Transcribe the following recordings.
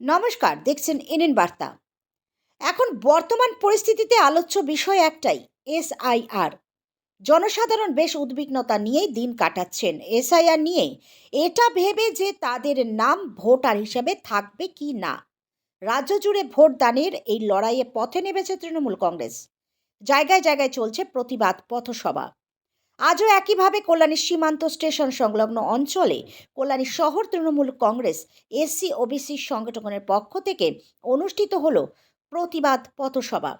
নমস্কার, দেখছেন এনএন বার্তা। এখন বর্তমান পরিস্থিতিতে আলোচ্য বিষয় একটাই, এসআইআর। জনসাধারণ বেশ উদ্বিগ্নতা নিয়েই দিন কাটাচ্ছেন। এসআইআর নিয়ে এটা ভেবে যে তাদের নাম ভোটার হিসেবে থাকবে কি না। রাজ্য জুড়ে ভোটদানের এই লড়াইয়ে পথে নেমেছে তৃণমূল কংগ্রেস। জায়গায় জায়গায় চলছে প্রতিবাদ পথসভা। আজও একইভাবে কল্যাণী সীমান্ত স্টেশন সংলগ্ন অঞ্চলে কল্যাণী শহর তৃণমূল কংগ্রেস, এসসি, ওবিসি সংগঠনের পক্ষ থেকে অনুষ্ঠিত হল প্রতিবাদ পথসভা,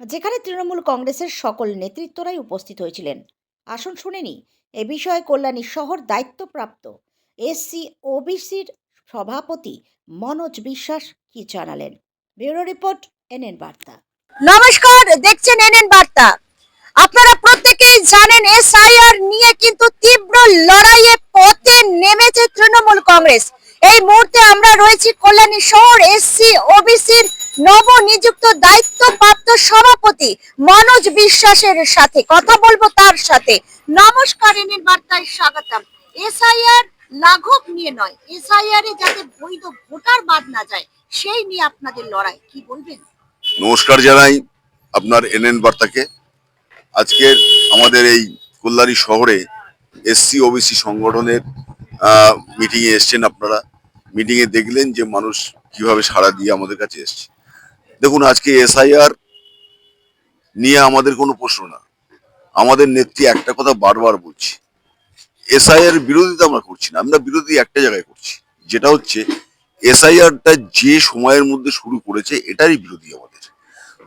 যেখানে তৃণমূল কংগ্রেসের সকল নেতৃত্বরাই উপস্থিত হয়েছিলেন। আসুন শুনেনি এ বিষয়ে কল্যাণী শহর দায়িত্বপ্রাপ্ত এসসি, ওবিসির সভাপতি মনোজ বিশ্বাস কি জানালেন? ব্যুরো রিপোর্ট এনএন বার্তা। নমস্কার, দেখছেন এনএন বার্তা। আপনারা প্রত্যেকেই জানেন, এসআইআর নিয়ে কিন্তু তীব্র লড়াইয়ে পথে নেমেছে তৃণমূল কংগ্রেস। এই মুহূর্তে আমরা রয়েছি কল্যাণী শহর, এসসি, ওবিসির নবনিযুক্ত দায়িত্বপ্রাপ্ত সভাপতি মনোজ বিশ্বাসের সাথে কথা বলব তার সাথে। নমস্কার এনএন বার্তায় স্বাগতম। এসআইআর লাঘব নিয়ে নয়, এসআইআর এ যাতে বৈধ ভোটার বাদ না যায়, সেই নিয়ে আপনাদের লড়াই, কি বলবেন? নমস্কার জানাই আপনার এনএন বার্তাকে। আজকের আমাদের এই কল্যাণী শহরে এসসি, ওবিসি সংগঠনের মিটিংয়ে এসছেন আপনারা। মিটিংয়ে দেখলেন যে মানুষ কীভাবে সাড়া দিয়ে আমাদের কাছে এসছে। দেখুন, আজকে এসআইআর নিয়ে আমাদের কোনো প্রশ্ন না। আমাদের নেত্রী একটা কথা বারবার বলছি। এসআইআর বিরোধিতা আমরা করছি না, আমরা বিরোধী একটা জায়গায় করছি। যেটা হচ্ছে, এসআইআরটা যে সময়ের মধ্যে শুরু করেছে, এটারই বিরোধী আমাদের।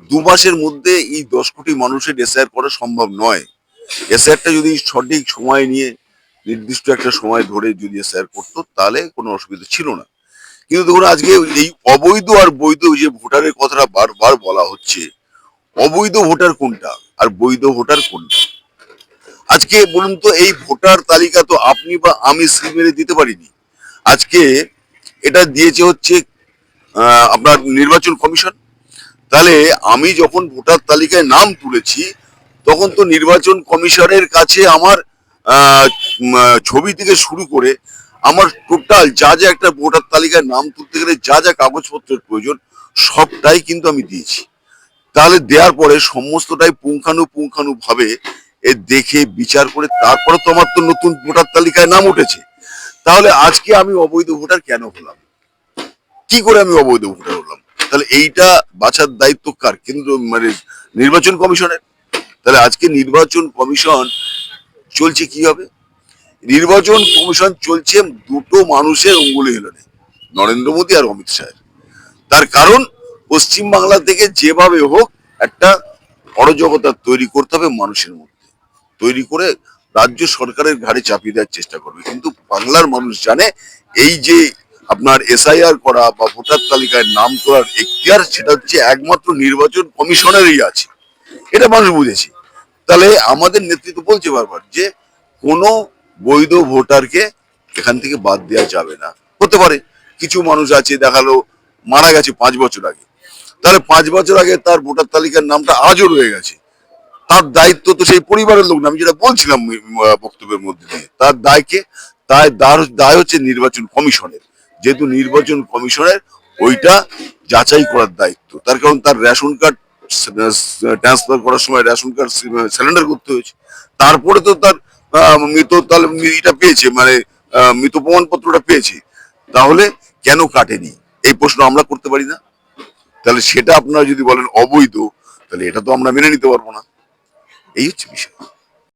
দু মাসের মধ্যে এই দশ কোটি মানুষের এসআইআর করা সম্ভব নয়। এসআইআরটা যদি সঠিক সময় নিয়ে, নির্দিষ্ট একটা সময় ধরে যদি এসআইআর করতো, তাহলে কোনো অসুবিধা ছিল না। কিন্তু দেখুন, আজকে এই অবৈধ আর বৈধ যে ভোটারের কথাটা বারবার বলা হচ্ছে, অবৈধ ভোটার কোনটা আর বৈধ ভোটার কোনটা? আজকে বলুন তো, এই ভোটার তালিকা তো আপনি বা আমি মেরে দিতে পারিনি। আজকে এটা দিয়েছে হচ্ছে আপনার নির্বাচন কমিশন। তাহলে আমি যখন ভোটার তালিকায় নাম তুলেছি, তখন তো নির্বাচন কমিশনের কাছে আমার ছবি থেকে শুরু করে আমার টোটাল যা যা একটা ভোটার তালিকায় নাম তুলতে গেলে যা যা কাগজপত্রের প্রয়োজন, সবটাই কিন্তু আমি দিয়েছি। তাহলে দেওয়ার পরে সমস্তটাই পুঙ্খানু ভাবে এ দেখে বিচার করে তারপরে তো আমার তো নতুন ভোটার তালিকায় নাম উঠেছে। তাহলে আজকে আমি অবৈধ ভোটার কেন হলাম? কি করে আমি অবৈধ ভোটার হলাম? তাহলে এইটা বাছার দায়িত্ব কার? কেন্দ্র মানে নির্বাচন কমিশনের। তাহলে আজকে নির্বাচন কমিশন চলছে কি হবে? নির্বাচন কমিশন চলছে দুটো মানুষের অঙ্গুলি হেলনে, নরেন্দ্র মোদী আর অমিত শাহের তার কারণ পশ্চিম বাংলা থেকে যেভাবে হোক একটা অরাজকতা তৈরি করতে হবে মানুষের মধ্যে। তৈরি করে রাজ্য সরকারের ঘাড়ে চাপিয়ে দেওয়ার চেষ্টা করবে। কিন্তু বাংলার মানুষ জানে, এই যে আপনার এসআইআর করা বা ভোটার তালিকায় নাম তোলার এখতিয়ার সেটা হচ্ছে একমাত্র নির্বাচন কমিশনেরই আছে। এটা মানুষ বুঝেছে। তাহলে আমাদের নেতৃত্ব বলছে বারবার যে কোনো বৈধ ভোটারকে এখান থেকে বাদ দেওয়া যাবে না। হতে পারে কিছু মানুষ আছে দেখাল মারা গেছে পাঁচ বছর আগে। তাহলে পাঁচ বছর আগে তার ভোটার তালিকার নামটা আজও রয়ে গেছে। তার দায়িত্ব তো সেই পরিবারের লোক না, আমি যেটা বলছিলাম বক্তব্যের মধ্যে দিয়ে। তার দায়কে দায় দায়- দায় হচ্ছে নির্বাচন কমিশনের। যেহেতু নির্বাচন কমিশনের, ওইটা যাচাই করার দায়িত্ব। তার কারণ তার রেশন কার্ড ট্রান্সফার করার সময় রেশন কার্ড সিলিন্ডার করতে হয়েছে। তারপরে তো তার মৃত তাহলে এটা পেয়েছে মানে মৃত প্রমাণপত্রটা পেয়েছে। তাহলে কেন কাটেনি? এই প্রশ্ন আমরা করতে পারি না। তাহলে সেটা আপনারা যদি বলেন অবৈধ, তাহলে এটা তো আমরা মেনে নিতে পারব না। এই হচ্ছে বিষয়।